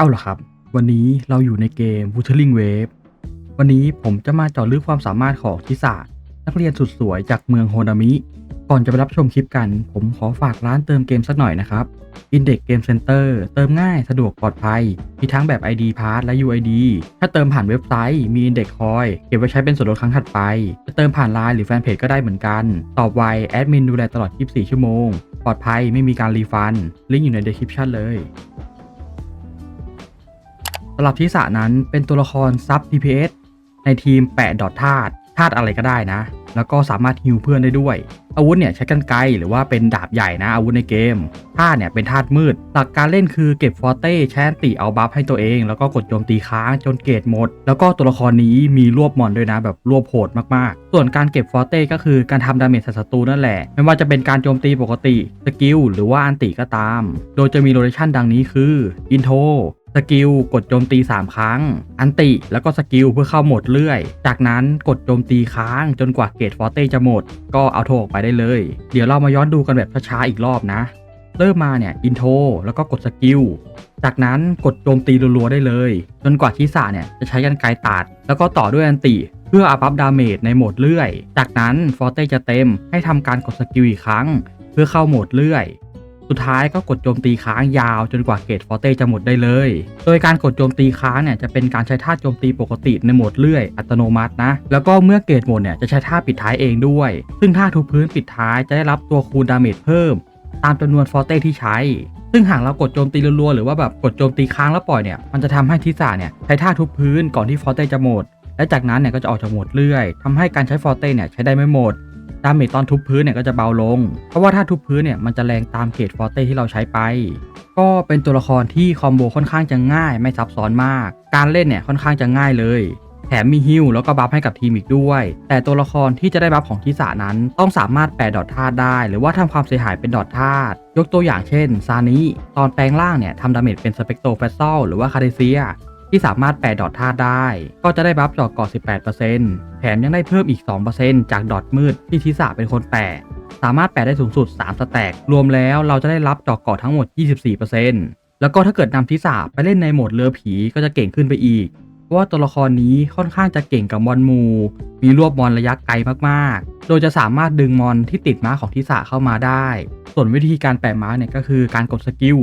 เอาล่ะครับ วันนี้เราอยู่ในเกม Wuthering Wave วันนี้ผมจะมาเจาะลึกความสามารถของทิสานักเรียนสุดสวยจากเมืองโฮนามิ ก่อนจะไปรับชมคลิปกัน ผมขอฝากร้านเติมเกมสักหน่อยนะครับ Index Game Center เติมง่ายสะดวกปลอดภัย มีทั้งแบบ ID Pass และ UID ถ้าเติมผ่านเว็บไซต์มี Index Coin เก็บไว้ใช้เป็นส่วนลดครั้งถัดไป จะเติมผ่านไลน์หรือแฟนเพจก็ได้เหมือนกัน ตอบไวแอดมินดูแลตลอด 24 ชั่วโมง ปลอดภัยไม่มีการรีฟัน ลิงก์อยู่ใน description เลยำหรับทิสานั้นเป็นตัวละครซับ DPS ในทีมแปะดอทธาตุธาตุอะไรก็ได้นะ แล้วก็สามารถฮิวเพื่อนได้ด้วย อาวุธเนี่ยใช้กันไกลหรือว่าเป็นดาบใหญ่นะอาวุธในเกมธาตุเนี่ยเป็นธาตุมืด หลักการเล่นคือเก็บฟอร์เต้แชนติเอาบัฟให้ตัวเอง แล้วก็กดโจมตีค้างจนเกรดหมด แล้วก็ตัวละครนี้มีรวบมอนด้วยนะ แบบรวบโหดมากๆ ส่วนการเก็บฟอร์เต้ก็คือการทำดาเมจใส่ศัตรูนั่นแหละ ไม่ว่าจะเป็นการโจมตีปกติสกิลหรือว่าอันติก็ตาม โดยจะมีโลเคชั่นดังนี้คืออินโท สกิลกดโจมตี 3 ครั้ง อันติ แล้วก็สกิลเพื่อเข้าโหมดเรื่อย จากนั้นกดโจมตีค้างจนกว่าเกรดฟอร์เต้จะหมด ก็เอาโทออกไปได้เลย เดี๋ยวเรามาย้อนดูกันแบบช้าๆอีกรอบนะ เริ่มมาเนี่ยอินโทรแล้วก็กดสกิล จากนั้นกดโจมตีรัวๆได้เลย จนกว่าชิสาเนี่ยจะใช้กันไกตัด แล้วก็ต่อด้วยอันติเพื่ออัพอัพดาเมจในโหมดเลื่อย จากนั้นฟอร์เต้จะเต็มให้ทำการกดสกิลอีกครั้ง เพื่อเข้าโหมดเลื่อย สุดท้ายก็กดโจมตีค้างยาวจนกว่าเกรดฟอเต้จะหมดได้เลย โดยการกดโจมตีค้างเนี่ยจะเป็นการใช้ท่าโจมตีปกติในโหมดเลื่อยอัตโนมัตินะ แล้วก็เมื่อเกรดหมดเนี่ยจะใช้ท่าปิดท้ายเองด้วย ซึ่งท่าทุบพื้นปิดท้ายจะได้รับตัวคูณดาเมจเพิ่ม ตามจำนวนฟอเต้ที่ใช้ ซึ่งหากเรากดโจมตีรัวๆหรือว่าแบบกดโจมตีค้างแล้วปล่อยเนี่ยมันจะทำให้ทิสาเนี่ยใช้ท่าทุบพื้นก่อนที่ฟอเต้จะหมดและจากนั้นเนี่ยก็จะออกจากโหมดเรื่อยทำให้การใช้ฟอร์เต้เนี่ยใช้ได้ไม่หมด ดาเมจตอนทุบพื้นเนี่ยก็จะเบาลง เพราะว่าถ้าทุบพื้นเนี่ยมันจะแรงตามเกรดฟอร์เต้ที่เราใช้ไป ก็เป็นตัวละครที่คอมโบค่อนข้างจะง่ายไม่ซับซ้อนมาก การเล่นเนี่ยค่อนข้างจะง่ายเลย แถมมีฮิลแล้วก็บัฟให้กับทีมอีกด้วย แต่ตัวละครที่จะได้บัฟของทิสานั้น ต้องสามารถแปลดอทธาตุได้ หรือว่าทำความเสียหายเป็นดอทธาตุยกตัวอย่างเช่นซานิตอนแปลงร่างเนี่ยทำดาเมจเป็นสเปกโตแฟสซอลหรือว่าคาเดเซีย ที่สามารถแปลดอทธาตุได้ ก็จะได้บัฟจอกก่อ18%แถมยังได้เพิ่มอีก 2%จากดอทมืดที่ทิสาเป็นคนแปลสามารถแปลได้สูงสุด 3 สแต็กรวมแล้วเราจะได้รับจอกเกาะทั้งหมด 24%แล้วก็ถ้าเกิดนำทิสาไปเล่นในโหมดเรือผีก็จะเก่งขึ้นไปอีกเพราะว่าตัวละครนี้ค่อนข้างจะเก่งกับมอนมู มีรวบมอนระยะไกลมากๆ โดยจะสามารถดึงมอนที่ติดม้าของทิสาเข้ามาได้ ส่วนวิธีการแปะม้าเนี่ยก็คือการกดสกิล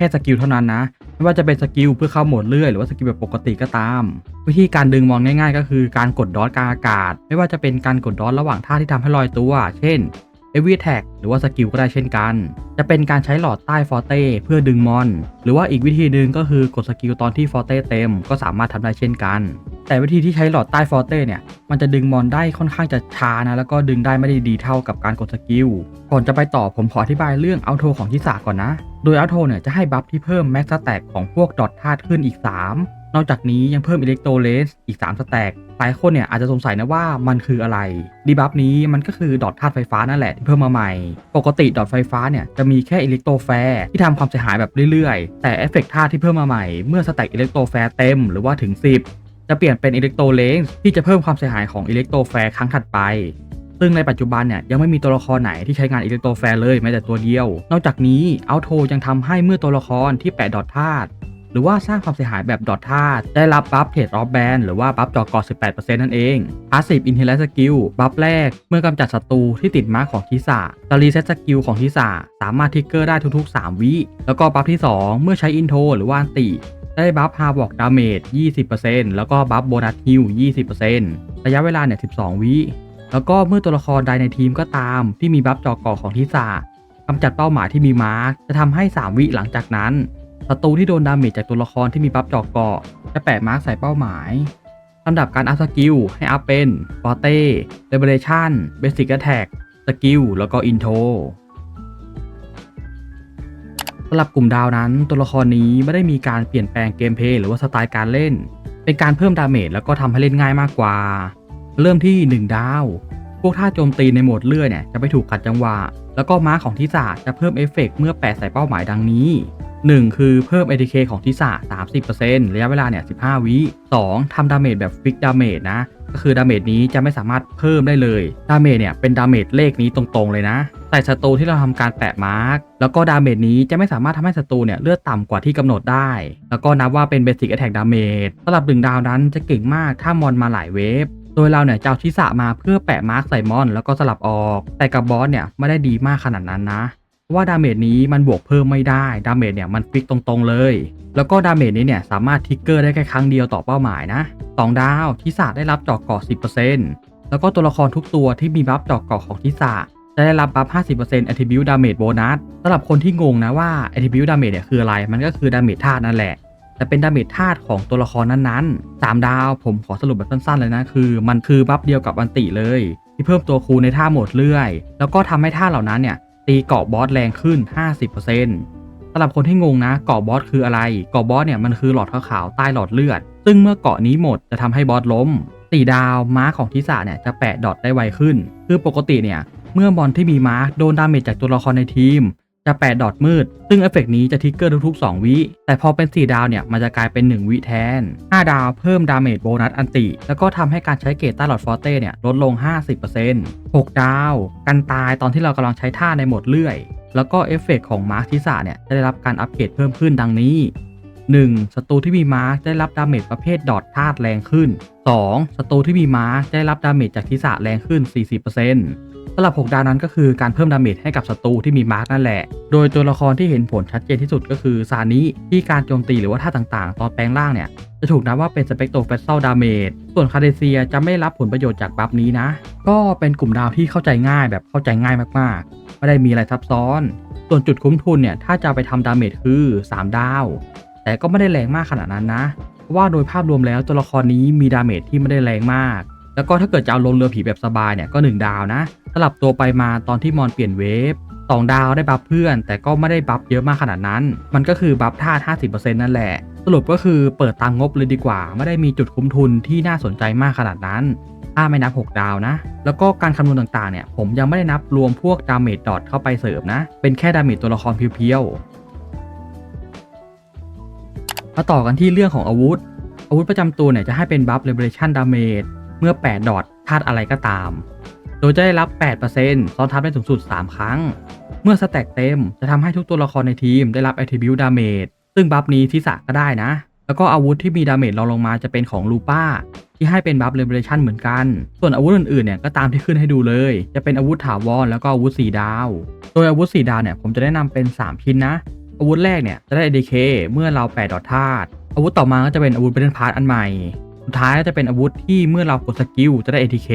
ค่สกิลเท่านั้นนะ ไม่ว่าจะเป็นสกิลเพื่อเข้าโหมดเลื่อย หรือว่าสกิลแบบปกติก็ตาม วิธีการดึงมองง่ายๆ ก็คือการกดดอทกลางอากาศ ไม่ว่าจะเป็นการกดดอทระหว่างท่าที่ทำให้ลอยตัว เช่น เอวีแท็กหรือว่าสกิลก็ได้เช่นกัน จะเป็นการใช้หลอดใต้ฟอร์เต้เพื่อดึงมอน หรือว่าอีกวิธีหนึ่งก็คือกดสกิลตอนที่ฟอร์เต้เต็มก็สามารถทำได้เช่นกัน แต่วิธีที่ใช้หลอดใต้ฟอร์เต้เนี่ยมันจะดึงมอนได้ค่อนข้างจะช้านะแล้วก็ดึงได้ไม่ได้ดีเท่ากับการกดสกิลก่อนจะไปต่อผมขออธิบายเรื่องเอาโทของทิสาก่อนนะ โดยเอาโทเนี่ยจะให้บัฟที่เพิ่มแม็กซ์สแต็กของพวกดอทธาตุขึ้นอีก 3 นอกจากนี้ยังเพิ่มอิเล็กโทรเลสอีก3สแต็ก หลายคนเนี่ยอาจจะสงสัยนะว่ามันคืออะไรดีบัฟนี้มันก็คือดอทธาตุไฟฟ้านั่นแหละที่เพิ่มมาใหม่ ปกติดอทไฟฟ้าเนี่ยจะมีแค่อิเล็กโทรแฟร์ที่ทำความเสียหายแบบเรื่อยๆ แต่เอฟเฟกต์ธาตุที่เพิ่มมาใหม่เมื่อสแต็กอิเล็กโทรแฟร์เต็มหรือว่าถึง 10 จะเปลี่ยนเป็นอิเล็กโทรเลนส์ที่จะเพิ่มความเสียหายของอิเล็กโทรแฟร์ครั้งถัดไปซึ่งในปัจจุบันเนี่ยยังไม่มีตัวละครไหนที่ใช้งานอิเล็กโทรแฟร์เลยแม้แต่ตัวเดียว นอกจากนี้เอาโทยังทำให้เมื่อตัวละครที่แปะดอทธาตุ หรือว่าสร้างความเสียหายแบบดอทธาได้รับบัฟเทรดออฟแบนหรือว่าบัฟจอกอ18%นั่นเองพาสซีฟอินเทลสกิลบัฟแรกเมื่อกำจัดศัตรูที่ติดมาร์คของทิสาจะรีเซ็ตสกิลของทิสาสามารถทิกเกอร์ได้ทุกๆ 3 วิ แล้วก็บัฟที่ 2 เมื่อใช้อินโทรหรือว่าอันติได้บัฟฮาบอกดาเมจ 20%แล้วก็บัฟโบนัสฮิล 20%ระยะเวลาเนี่ย 12 วิ แล้วก็เมื่อตัวละครใดในทีมก็ตามที่มีบัฟจอกอของทิสากำจัดเป้าหมายที่มีมาร์กจะทำให้ 3 วิหลังจากนั้น ศัตรูที่โดนดาเมจจากตัวละครที่มีบัฟจอกเกาะจะแปะมาร์กใส่เป้าหมายลำดับการอัพสกิลให้อัพเป็นฟอเต้เ e เบเรชั่นเบสิกแอ t แทกสกิลแล้วก็อินโทสำหรับกลุ่มดาวนั้น ตัวละครนี้ไม่ได้มีการเปลี่ยนแปลงเกมเพลย์หรือว่าสไตล์การเล่น เป็นการเพิ่มดาเมจแล้วก็ทำให้เล่นง่ายมากกว่า เริ่มที่ 1 ดาว พวกท่าโจมตีในโหมดเลื่อยเนี่ยจะไปถูกขัดจังหวะ แล้วก็ม้าของทิศาจะเพิ่มเอฟเฟกต์เมื่อแปะใส่เป้าหมายดังนี้ 1 คือเพิ่ม ATK ของทิศะ30%ระยะเวลาเนี่ย 15 วิ 2. ทำดาเมจแบบฟิกดาเมจนะ ก็คือดาเมจนี้จะไม่สามารถเพิ่มได้เลย ดาเมจเนี่ยเป็นดาเมจเลขนี้ตรงๆเลยนะ แต่ศัตรูที่เราทำการแปะมาร์กแล้วก็ดาเมจนี้จะไม่สามารถทำให้ศัตรูเนี่ยเลือดต่ำกว่าที่กำหนดได้ แล้วก็นับว่าเป็นเบสิ c แอ t แทกดาเมจสำหรับดึงดาวนั้นจะเก่งมากถ้ามอนมาหลายเวฟโดยเราเนี่ยจะเอาชิสะมาเพื่อแปะมาร์กใส่มอน แล้วก็สลับออก แต่กับบอสเนี่ยไม่ได้ดีมากขนาดนั้นนะ ว่าดาเมจนี้มันบวกเพิ่มไม่ได้ ดาเมจเนี่ยมันฟิกตรงๆเลย แล้วก็ดาเมจนี้เนี่ยสามารถทิกเกอร์ได้แค่ครั้งเดียวต่อเป้าหมายนะ2ดาวทิสะได้รับจอกเกาะ10%แล้วก็ตัวละครทุกตัวที่มีบัฟจอกเกาะของทิสะจะได้รับบัฟ50% attribute damage bonus สำหรับคนที่งงนะว่า attribute damage เนี่ยคืออะไร มันก็คือดาเมจธาตุนั่นแหละแต่เป็นดาเมจธาตุของตัวละครนั้นๆ 3 ดาวผมขอสรุปแบบสั้นๆเลยนะ คือ มันคือบัฟเดียวกับอันติเลย ที่เพิ่มตัวคูณในท่าโหมดเลื่อย แล้วก็ทำให้ท่าเหล่านั้นเนี่ย ตีเกาะบอสแรงขึ้น 50%สำหรับคนที่งงนะเกาะบอสคืออะไรเกาะบอสเนี่ยมันคือหลอดขาวๆใต้หลอดเลือด ซึ่งเมื่อเกาะนี้หมดจะทำให้บอสล้มสีดาวม้าของทิศาเนี่ยจะแปะดอทได้ไวขึ้น คือปกติเนี่ยเมื่อบอลที่มีม้าโดนดาเมจจากตัวละครในทีม จะแปะดอทมืด ซึ่งเอฟเฟกต์นี้จะทิกเกอร์ทุกๆ 2 วิ แต่พอเป็น 4 ดาวเนี่ย มันจะกลายเป็น 1 วิแทน 5 ดาวเพิ่มดาเมจโบนัสอันติ แล้วก็ทำให้การใช้เกตใต้หลอดฟอร์เต้เนี่ย ลดลง 50% 6 ดาว กันตายตอนที่เรากำลังใช้ท่าในโหมดเลื่อย แล้วก็เอฟเฟกต์ของมาร์คทิสาเนี่ยจะได้รับการอัปเกรดเพิ่มขึ้นดังนี้ 1. ศัตรูที่มีมาร์คได้รับดาเมจประเภทดอทธาตุแรงขึ้น 2. ศัตรูที่มีมาร์คได้รับดาเมจจากทิศะแรงขึ้น 40%สำหรับ 6 ดาวนั้นก็คือการเพิ่มดาเมจให้กับศัตรูที่มีมาร์คนั่นแหละ โดยตัวละครที่เห็นผลชัดเจนที่สุดก็คือซานิที่การโจมตีหรือว่าท่าต่างๆ ตอนแปลงร่างเนี่ยจะถูกนับว่าเป็นสเปกโตรเฟสเซลดาเมจ ส่วนคาเดเซียจะไม่รับผลประโยชน์จากบัฟนี้นะ ก็เป็นกลุ่มดาวที่เข้าใจง่ายแบบเข้าใจง่ายมากๆ ไม่ได้มีอะไรซับซ้อน ส่วนจุดคุ้มทุนเนี่ยถ้าจะไปทำดาเมจคือ 3 ดาว แต่ก็ไม่ได้แรงมากขนาดนั้นนะเพราะว่าโดยภาพรวมแล้วตัวละครนี้มีดาเมจที่ไม่ได้แรงมาก แล้วก็ถ้าเกิดจะเอาลงเรือผีแบบสบายเนี่ยก็ 1 ดาวนะสลับตัวไปมาตอนที่มอนเปลี่ยนเวฟ2ดาวได้บัฟเพื่อน แต่ก็ไม่ได้บัฟเยอะมากขนาดนั้น มันก็คือบัฟท่าตุ50%นั่นแหละ สรุปก็คือเปิดตามงบเลยดีกว่า ไม่ได้มีจุดคุ้มทุนที่น่าสนใจมากขนาดนั้น ถ้าไม่นับ 6 ดาวนะ แล้วก็การคำนวณต่างๆเนี่ย ผมยังไม่ได้นับรวมพวกดาเมจดอทเข้าไปเสริมนะ เป็นแค่ดาเมจตัวละครเพียวๆ มาต่อกันที่เรื่องของอาวุธ อาวุธประจำตัวเนี่ยจะให้เป็นบัฟ Liberation Damage เมื่อ 8 ดอทธาตุอะไรก็ตาม โดยจะได้รับ 8%ซ้อนทับได้สูงสุด 3 ครั้ง เมื่อสแต็กเต็มจะทำให้ทุกตัวละครในทีมได้รับ Attribute Damage ซึ่งบัฟนี้ทิสะก็ได้นะ แล้วก็อาวุธที่มีดาเมจรองลงมาจะเป็นของลูป้า ที่ให้เป็นบัฟ Liberation เหมือนกัน ส่วนอาวุธอื่นๆเนี่ยก็ตามที่ขึ้นให้ดูเลย จะเป็นอาวุธถาวรแล้วก็อาวุธ4ดาว โดยอาวุธ4ดาวเนี่ยผมจะแนะนำเป็น 3 ชิ้นนะ อาวุธแรกเนี่ยจะได้ ADK เมื่อเรา8ดดอทธาตุอาวุธต่อมาก็จะเป็นอาวุธเป็นพาร์ทอันใหม่ สุดท้ายก็จะเป็นอาวุธที่เมื่อเรากดสกิลจะได้ ATK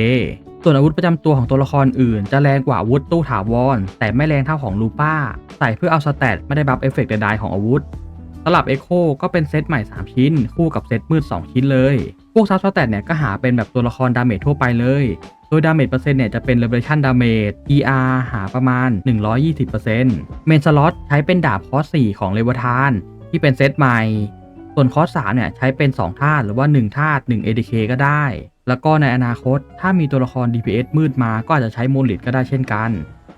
ส่วนอาวุธประจำตัวของตัวละครอื่น จะแรงกว่าอาวุธตู้ถาวร แต่ไม่แรงเท่าของลูป้า ใส่เพื่อเอาสแตทไม่ได้บัฟเอฟเฟกต์ใดๆของอาวุธสลับเอ็โคก็เป็นเซตใหม่ 3 ชิ้น คู่กับเซตมืด 2 ชิ้นเลย พวกซับสแตทเนี่ยก็หาเป็นแบบตัวละครดาเมจทั่วไปเลย โดยดาเมจเปอร์เซ็นต์เนี่ยจะเป็น Liberation Damage ER หาประมาณ 120%เมนสล็อตใช้เป็นดาบคอส4ของเลวทาน ที่เป็นเซตใหม่ ส่วนคอส3เนี่ยใช้เป็น 2 ธาตุหรือว่า 1 ธาตุ1 ADK ก็ได้ แล้วก็ในอนาคตถ้ามีตัวละคร DPS มืดมาก็อาจจะใช้มูลิตก็ได้เช่นกัน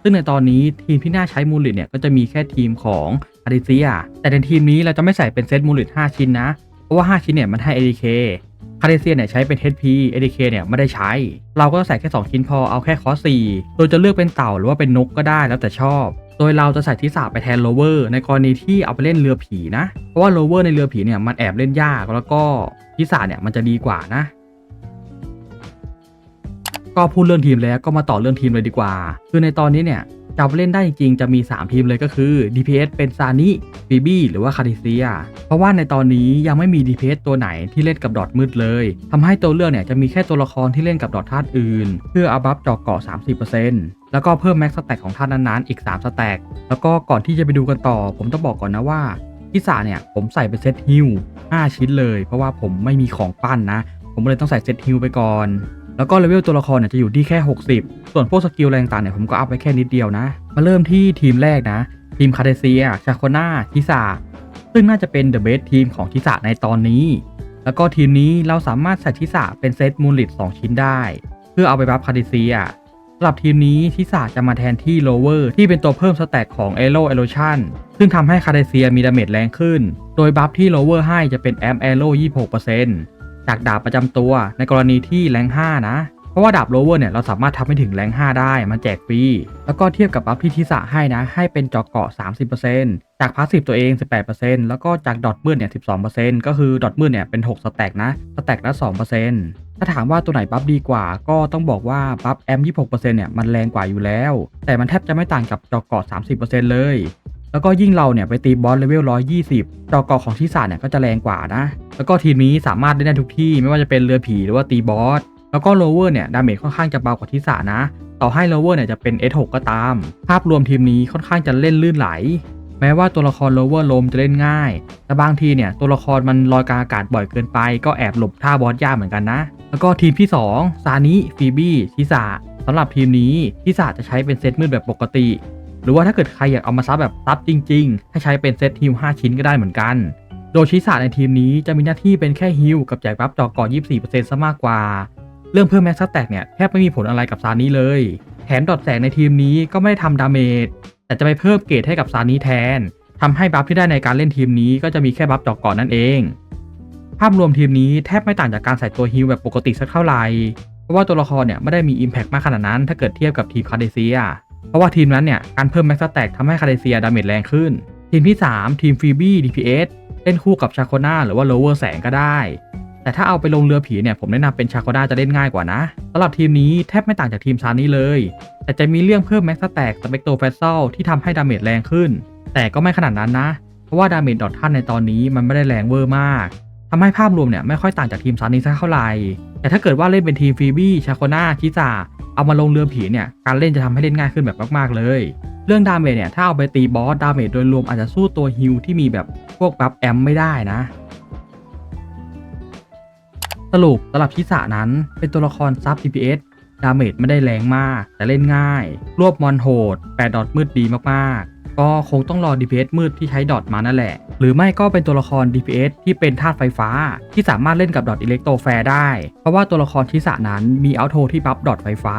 ซึ่งในตอนนี้ทีมที่น่าใช้มูลิตเนี่ยก็จะมีแค่ทีมของอาริเซีย แต่ในทีมนี้เราจะไม่ใส่เป็นเซตมูลิต5ชิ้นนะ เพราะว่า 5 ชิ้นเนี่ยมันให้ ADK คาเดเซียเนี่ยใช้เป็น HP ADK เนี่ยไม่ได้ใช้ เราก็ใส่แค่ 2 ชิ้นพอเอาแค่คอส4โดยจะเลือกเป็นเต่าหรือว่าเป็นนกก็ได้แล้วแต่ชอบ โดยเราจะใส่ทิศาไปแทนโลเวอร์ในกรณีที่เอาไปเล่นเรือผีนะ เพราะว่าโลเวอร์ในเรือผีเนี่ยมันแอบเล่นยากแล้วก็ทิศาเนี่ยมันจะดีกว่านะ ก็พูดเรื่องทีมแล้วก็มาต่อเรื่องทีมเลยดีกว่า คือในตอนนี้เนี่ย จะเอาไปเล่นได้จริงๆจะมี 3 ทีมเลยก็คือ DPS เป็นซานิบีบี้หรือว่าคาริเซีย เพราะว่าในตอนนี้ยังไม่มี DPS ตัวไหนที่เล่นกับดอทมืดเลยทำให้ตัวเลือกเนี่ยจะมีแค่ตัวละครที่เล่นกับดอทธาตุอื่น เพื่ออัพบัฟจอกเกาะ 30%แล้วก็เพิ่มแม็กสแต็กของธาตุนั้นๆอีก 3 สแต็กแล้วก็ก่อนที่จะไปดูกันต่อ ผมต้องบอกก่อนนะว่าพิซาเนี่ยผมใส่เป็นเซตฮิล5ชิ้นเลย เพราะว่าผมไม่มีของปั้นนะ ผมเลยต้องใส่เซตฮิลไปก่อน แล้วก็เลเวลตัวละครเนี่ยจะอยู่ที่แค่ 60 ส่วนพวกสกิลแรงต่างเนี่ยผมก็อัพไปแค่นิดเดียวนะ มาเริ่มที่ทีมแรกนะ ทีมคาเดเซีย ชาโคนาทิสาซึ่งน่าจะเป็นเดอะเบสทีมของทิสาในตอนนี้ แล้วก็ทีมนี้เราสามารถใส่ทิสาเป็นเซตมูลลิต2ชิ้นได้ เพื่อเอาไปบัฟคาเดเซียสำหรับทีมนี้ทิสาจะมาแทนที่โลเวอร์ที่เป็นตัวเพิ่มสแต็กของ a อโ o เอโ t ชันซึ่งทำให้คาเดเซียมีดาเมจแรงขึ้น โดยบัฟที่โลเวอร์ให้จะเป็นแอม a อโ o 26% จากดาบประจำตัวในกรณีที่แรง5นะ เพราะว่าดาบโลเวอร์เนี่ยเราสามารถทำให้ถึงแรง5ได้มันแจกฟรี แล้วก็เทียบกับบัฟที่ทิสาให้นะ ให้เป็นจอกเกาะ 30%จากพาสซีฟตัวเอง 18%แล้วก็จากดอทมืดเนี่ย 12%ก็คือดอทมืดเนี่ยเป็น 6 สแต็กนะ สแต็กละ 2%ถ้าถามว่าตัวไหนบัฟดีกว่า ก็ต้องบอกว่าบัฟแอม26%เนี่ยมันแรงกว่าอยู่แล้ว แต่มันแทบจะไม่ต่างกับจอกเกาะ 30%เลย แล้วก็ยิ่งเราเนี่ยไปตีบอสเลเวล 120 จอกเกาะของทิสาเนี่ยก็จะแรงกว่านะ แล้วก็ทีมนี้สามารถเล่นได้ทุกที่ไม่ว่าจะเป็นเรือผีหรือว่าตีบอส แล้วก็โลเวอร์เนี่ยดาเมจค่อนข้างจะเบากว่าทิสานะ ต่อให้โลเวอร์เนี่ยจะเป็น S6 ก็ตาม ภาพรวมทีมนี้ค่อนข้างจะเล่นลื่นไหล แม้ว่าตัวละครโลเวอร์ลมจะเล่นง่าย แต่บางทีเนี่ยตัวละครมันลอยกลางอากาศบ่อยเกินไป ก็แอบหลบท่าบอสยากเหมือนกันนะ แล้วก็ทีมที่2ซานิฟีบี้ทิสาสำหรับทีมนี้ทิสาจะใช้เป็นเซตมืดแบบปกติ รือว่าถ้าเกิดใครอยากเอามาซับแบบซับจริงๆ ให้ใช้เป็นเซตฮิล5ชิ้นก็ได้เหมือนกัน โดยชิสาในทีมนี้จะมีหน้าที่เป็นแค่ฮิลกับแจกบัฟจอกก่อน24%ซะมากกว่า เรื่องเพิ่มแม็กซ์แตกเนี่ยแทบไม่มีผลอะไรกับซานี้เลย แถมดอทแสงในทีมนี้ก็ไม่ได้ทำดาเมจแต่จะไปเพิ่มเกรดให้กับซานี้แทนทำให้บัฟที่ได้ในการเล่นทีมนี้ก็จะมีแค่บัฟจอกก่อนนั่นเอง ภาพรวมทีมนี้แทบไม่ต่างจากการใส่ตัวฮิลแบบปกติสักเท่าไหร่เพราะว่าตัวละครเนี่ยไม่ได้มี Impact มากขนาดนั้นถ้าเกิดเทียบกับทีมคาเดเซีย เพราะว่าทีมนั้นเนี่ยการเพิ่มแม็กซ์แตกทำให้คาเดเซียดาเมจแรงขึ้น ทีมที่ 3 ทีมฟีบี้ DPS เล่นคู่กับชาโคนาหรือว่าโลเวอร์แสงก็ได้ แต่ถ้าเอาไปลงเรือผีเนี่ยผมแนะนำเป็นชาโคนาจะเล่นง่ายกว่านะสำหรับทีมนี้แทบไม่ต่างจากทีมซานี้เลย แต่จะมีเรื่องเพิ่มแม็กซ์แตกสเปกโตแฟสเซลที่ทำให้ดาเมจแรงขึ้น แต่ก็ไม่ขนาดนั้นนะ เพราะว่าดาเมจดอทท่านในตอนนี้มันไม่ได้แรงเวอร์มาก ทำให้ภาพรวมเนี่ยไม่ค่อยต่างจากทีมซานี้สักเท่าไหร่ แต่ถ้าเกิดว่าเล่นเป็นทีมฟีบี้ ชาโคนาชิซาเอามาลงเรือผีเนี่ยการเล่นจะทำให้เล่นง่ายขึ้นแบบมาก ๆ เลย เรื่องดาเมจเนี่ยถ้าเอาไปตีบอสดาเมจโดยรวมอาจจะสู้ตัวฮิลที่มีแบบพวกบัฟแอมไม่ได้นะ สรุปสำหรับชิสานั้นเป็นตัวละครซับ DPS ดาเมจไม่ได้แรงมาก แต่เล่นง่าย รวบมอนโหด8ดอทมืดดีมากๆ ก็คงต้องรอ DPS มืดที่ใช้ดอทมานั่นแหละ หรือไม่ก็เป็นตัวละคร DPS ที่เป็นธาตุไฟฟ้า ที่สามารถเล่นกับดอทอิเล็กโตรแฟร์ได้ เพราะว่าตัวละครชิสานั้นมีอัลโทที่บัฟดอทไฟฟ้า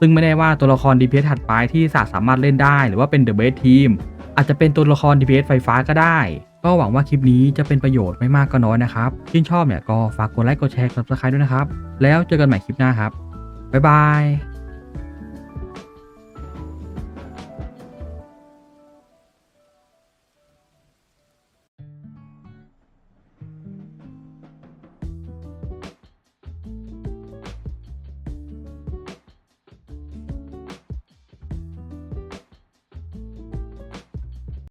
ซึ่งไม่ได้ว่าตัวละคร DPS ถัดไปที่สาสามารถเล่นได้ หรือว่าเป็น The Best Team อาจจะเป็นตัวละคร DPS ไฟฟ้าก็ได้ ก็หวังว่าคลิปนี้จะเป็นประโยชน์ไม่มากก็น้อยนะครับชื่นชอบเนี่ยก็ฝากกดไลค์กดแชร์กด subscribe ด้วยนะครับ แล้วเจอกันใหม่คลิปหน้าครับบ๊ายบาย